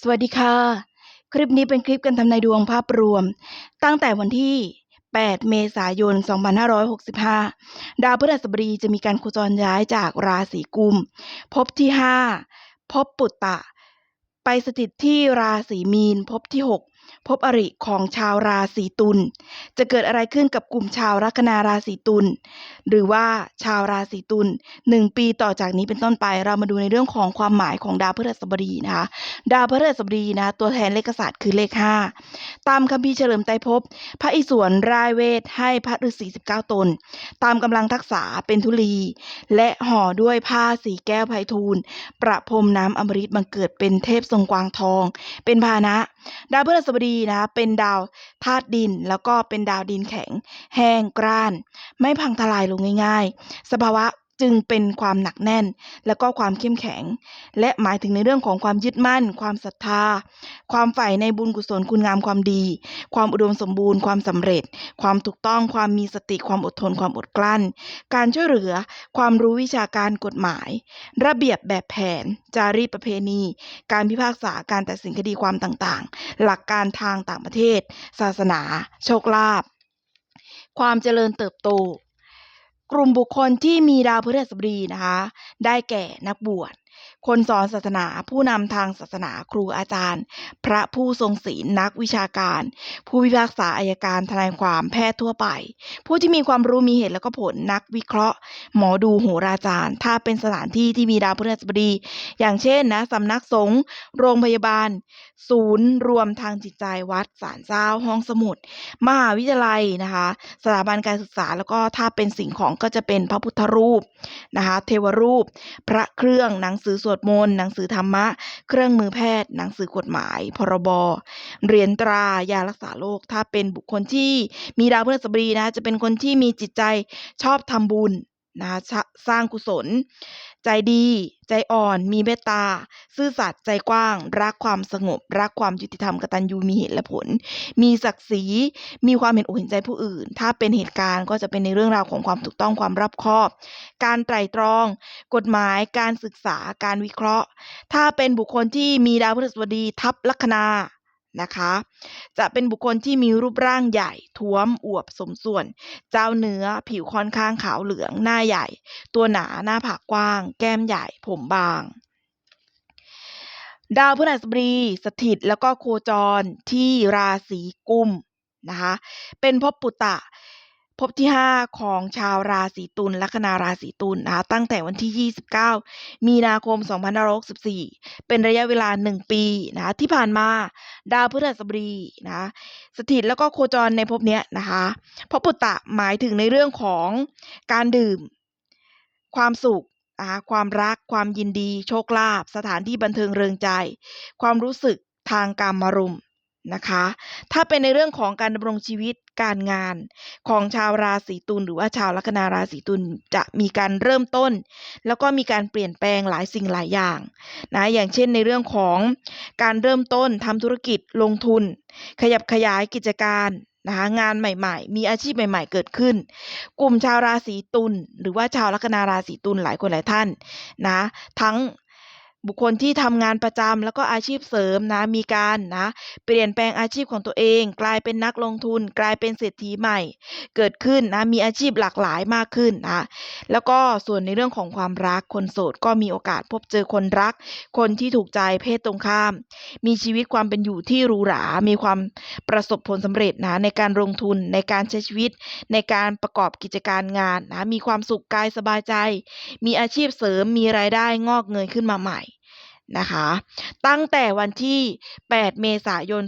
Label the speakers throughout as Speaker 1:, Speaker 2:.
Speaker 1: สวัสดีค่ะ คลิปนี้เป็นคลิปการทำนายดวงภาพรวม ตั้งแต่วันที่ 8 เมษายน 2565 ดาวพฤหัสบดีจะมีการโคจรย้ายจากราศีกุมภพที่ 5 พบปุตตะ ไปสถิตที่ราศีมีน พบที่ 6 ภพอริของชาวราศีตุล จะเกิดอะไรขึ้นกับกลุ่มชาวลัคนาราศีตุล หรือว่าชาวราศีตุลหนึ่งปีต่อจากนี้เป็นต้นไป เรามาดูในเรื่องของความหมายของดาวพฤหัสบดีนะคะ ดาวพฤหัสบดีนะ ตัวแทนเลขศาสตร์คือเลข 5 ตามคัมภีร์เฉลิมไตรภพพระอิศวรรายเวทให้พระฤาษี19 ตน ตามกำลังทักษะเป็นธุลี และห่อด้วยผ้าสีแก้วไพฑูรย์ประพรมน้ำอมฤตบังเกิดเป็นเทพทรงกวางทอง เป็นพานะ ดาวพฤหัสบดีนะเป็นดาวธาตุดิน แล้วก็เป็นดาวดินแข็ง แห้งกร้าน ไม่พังทลายลงง่าย ๆ สภาวะ จึงเป็นความหนักแน่น แล้วก็ความเข้มแข็ง และหมายถึงในเรื่องของความยึดมั่น ความศรัทธา ความใฝ่ในบุญกุศลคุณงามความดี ความอุดมสมบูรณ์ ความสำเร็จ ความถูกต้องความมีสติความอดทน ความอดกลั้น การช่วยเหลือ ความรู้วิชาการกฎหมาย ระเบียบแบบแผน จารีตประเพณี การพิพากษาการตัดสินคดีความต่างๆ หลักการทางต่างประเทศ ศาสนา โชคลาภความเจริญเติบโต กลุ่มบุคคลที่มีดาวพฤหัสบดีนะคะ ได้แก่นักบวช คนสอนศาสนา ผู้นำทางศาสนาครูอาจารย์ พระผู้ทรงศีลนักวิชาการ ผู้พิพากษาอายการทนายความแพทย์ทั่วไป ผู้ที่มีความรู้มีเหตุแล้วก็ผลนักวิเคราะห์ หมอดูโหราจารย์ ถ้าเป็นสถานที่ที่มีดาวพฤหัสบดี อย่างเช่นนะสำนักสงฆ์โรงพยาบาล ศูนย์รวมทางจิตใจวัดศาลเจ้าห้องสมุด มหาวิทยาลัยนะคะสถาบันการศึกษาแล้วก็ถ้าเป็นสิ่งของก็จะเป็นพระพุทธรูปนะคะเทวรูป พระเครื่องหนังสือสวดมนต์หนังสือธรรมะ เครื่องมือแพทย์ หนังสือกฎหมาย พรบเหรียญตรายารักษาโรคถ้าเป็นบุคคลที่มีดาวพฤหัสบดีนะคะจะเป็นคนที่มีจิตใจชอบทำบุญ นะสร้างกุศล ใจดี ใจอ่อน มีเมตตา ซื่อสัตย์ใจกว้าง รักความสงบ รักความยุติธรรมกตัญญูมีเหตุและผล มีศักดิ์ศรีมีความเห็นอกเห็นใจผู้อื่น ถ้าเป็นเหตุการณ์ก็จะเป็นในเรื่องราวของความถูกต้องความรอบคอบ การไตร่ตรอง กฎหมายการศึกษาการวิเคราะห์ ถ้าเป็นบุคคลที่มีดาวพฤหัสบดีทับลัคนา นะคะ จะเป็นบุคคลที่มีรูปร่างใหญ่ ท้วม อวบสมส่วน เจ้าเนื้อ ผิวค่อนข้างขาวเหลือง หน้าใหญ่ ตัวหนา หน้าผากกว้าง แก้มใหญ่ ผมบาง ดาวพฤหัสบดีสถิตแล้วก็โคจรที่ราศีกุมนะคะ เป็นภพปุตตะ ภพที่ 5 ของชาวราศีตุลลัคนาราศีตุลนะคะตั้งแต่วันที่ 29 มีนาคม 2564 เป็นระยะเวลา 1 ปีนะคะที่ผ่านมาดาวพฤหัสบดีนะคะสถิตแล้วก็โคจรในภพเนี้ยนะคะภพปุตตะหมายถึงในเรื่องของการดื่ม ความสุขนะคะความรักความยินดี โชคลาภสถานที่บันเทิงเริงใจ ความรู้สึกทางการมารมณ์ นะคะ ถ้าเป็นในเรื่องของการดำรงชีวิตการงานของชาวราศีตุลหรือว่าชาวลัคนาราศีตุลจะมีการเริ่มต้น แล้วก็มีการเปลี่ยนแปลงหลายสิ่งหลายอย่างนะอย่างเช่นในเรื่องของการเริ่มต้นทำธุรกิจลงทุน ขยับขยายกิจการนะคะงานใหม่ๆ มีอาชีพใหม่ ๆ เกิดขึ้น กลุ่มชาวราศีตุลหรือว่าชาวลัคนาราศีตุลหลายคนหลายท่านนะทั้ง บุคคลที่ทำงานประจำแล้วก็อาชีพเสริมนะมีการนะเปลี่ยนแปลงอาชีพของตัวเอง กลายเป็นนักลงทุน กลายเป็นเศรษฐีใหม่ เกิดขึ้นนะมีอาชีพหลากหลายมากขึ้นนะแล้วก็ส่วนในเรื่องของความรักคนโสดก็มีโอกาสพบเจอคนรัก คนที่ถูกใจเพศตรงข้าม มีชีวิตความเป็นอยู่ที่หรูหรา มีความประสบผลสำเร็จนะในการลงทุนในการใช้ชีวิต ในการประกอบกิจการงานนะมีความสุขกายสบายใจ มีอาชีพเสริมมีรายได้งอกเงยขึ้นมาใหม่ นะคะ ตั้งแต่วันที่ 8 เมษายน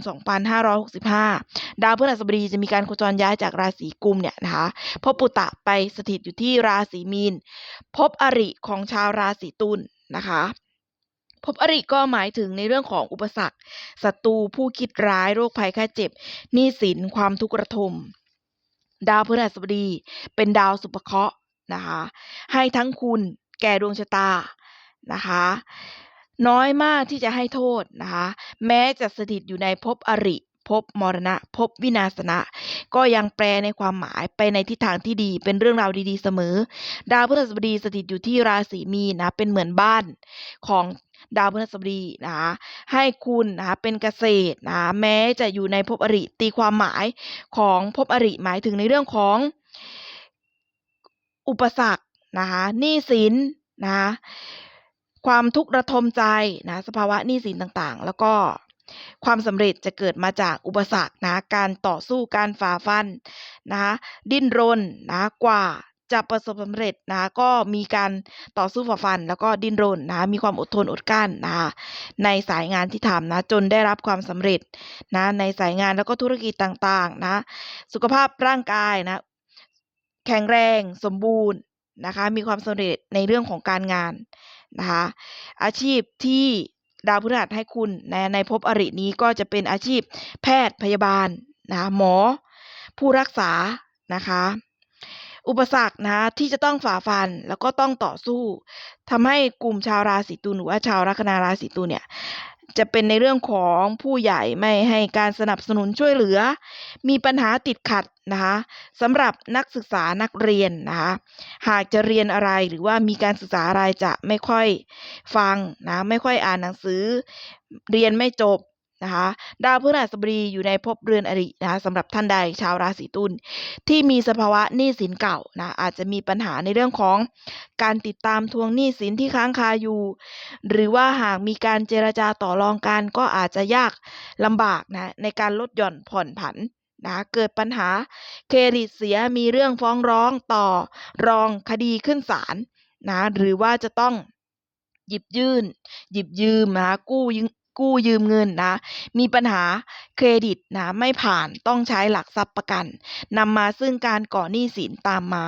Speaker 1: 2565 ดาวพฤหัสบดีจะมีการโคจรย้ายจากราศีกุมเนี่ยนะคะพบปุตตะไปสถิตอยู่ที่ราศีมีน พบอริของชาวราศีตุลนะคะพบอริก็หมายถึงในเรื่องของอุปสรรคศัตรูผู้คิดร้ายโรคภัยแค่เจ็บหนี้สินความทุกข์ระทม ดาวพฤหัสบดี เป็นดาวสุภเคราะห์นะคะ ให้ทั้งคุณแก่ดวงชะตานะคะ น้อยมากที่จะให้โทษนะคะ แม้จะสถิตอยู่ในภพอริภพมรณะภพวินาศนะ ก็ยังแปลในความหมายไปในทิศทางที่ดีเป็นเรื่องราวดีๆเสมอ ดาวพฤหัสบดีสถิตอยู่ที่ราศีมีนะ เป็นเหมือนบ้านของดาวพฤหัสบดีนะคะให้คุณนะคะเป็นเกษตรนะะแม้จะอยู่ในภพอริตีความหมายของภพอริหมายถึงในเรื่องของ อุปสรรคนะคะหนี้สินนะคะ ความทุกข์ระทมใจนะสภาวะหนี้สินต่างๆ แล้วก็ความสำเร็จจะเกิดมาจากอุปสรรคนะการต่อสู้การฝ่าฟันนะคะดิ้นรนนะกว่าจะประสบสำเร็จนะก็มีการต่อสู้ฝ่าฟัน แล้วก็ดิ้นรนนะมีความอดทนอดกลั้นนะในสายงานที่ทำนะจนได้รับความสำเร็จนะในสายงานแล้วก็ธุรกิจต่างๆนะสุขภาพร่างกายนะแข็งแรงสมบูรณ์นะคะมีความสำเร็จในเรื่องของการงาน นะคะอาชีพที่ดาวพฤหัสให้คุณในในภพอรินี้ก็จะเป็นอาชีพแพทย์พยาบาลนะหมอผู้รักษานะคะอุปสรรคนะที่จะต้องฝ่าฟันแล้วก็ต้องต่อสู้ทำให้กลุ่มชาวราศีตุลหรือว่าชาวลัคนาราศีตุลเนี่ย จะเป็นในเรื่องของผู้ใหญ่ไม่ให้การสนับสนุนช่วยเหลือ มีปัญหาติดขัดนะคะสำหรับนักศึกษานักเรียนนะคะหากจะเรียนอะไรหรือว่ามีการศึกษาอะไรจะไม่ค่อยฟังนะไม่ค่อยอ่านหนังสือ เรียนไม่จบ นะคะดาวพฤหัสบดีอยู่ในภพเรือนอรินะะสำหรับท่านใดชาวราศีตุลที่มีสภาวะหนี้สินเก่านะอาจจะมีปัญหาในเรื่องของการติดตามทวงหนี้สินที่ค้างคาอยู่ หรือว่าหากมีการเจรจาต่อรองกันก็อาจจะยากลำบากนะในการลดหย่อนผ่อนผันนะเกิดปัญหาเครดิตเสียมีเรื่องฟ้องร้องต่อรองคดีขึ้นศาลนะหรือว่าจะต้องหยิบยื่น หยิบยืมนะกู้ยืม กู้ยืมเงินนะ มีปัญหาเครดิตนะไม่ผ่านต้องใช้หลักทรัพย์ประกันนำมาซึ่งการก่อหนี้สินตามมา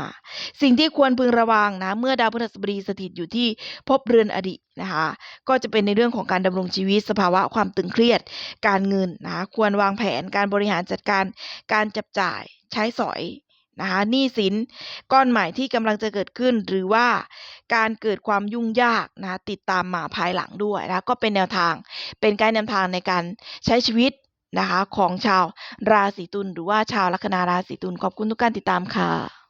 Speaker 1: สิ่งที่ควรพึงระวังนะ เมื่อดาวพฤหัสบดีสถิตอยู่ที่ภพเรือนอดีนะคะก็จะเป็นในเรื่องของการดำรงชีวิตสภาวะความตึงเครียด การเงินนะควรวางแผนการบริหารจัดการการจับจ่ายใช้สอย นะคะหนี้สินก้อนใหม่ที่กำลังจะเกิดขึ้น หรือว่าการเกิดความยุ่งยากนะติดตามมาภายหลังด้วยนะก็เป็นแนวทางเป็นการนำทางในการใช้ชีวิตนะคะของชาวราศีตุลหรือว่าชาวลัคนาราศีตุลขอบคุณทุกการติดตามค่ะ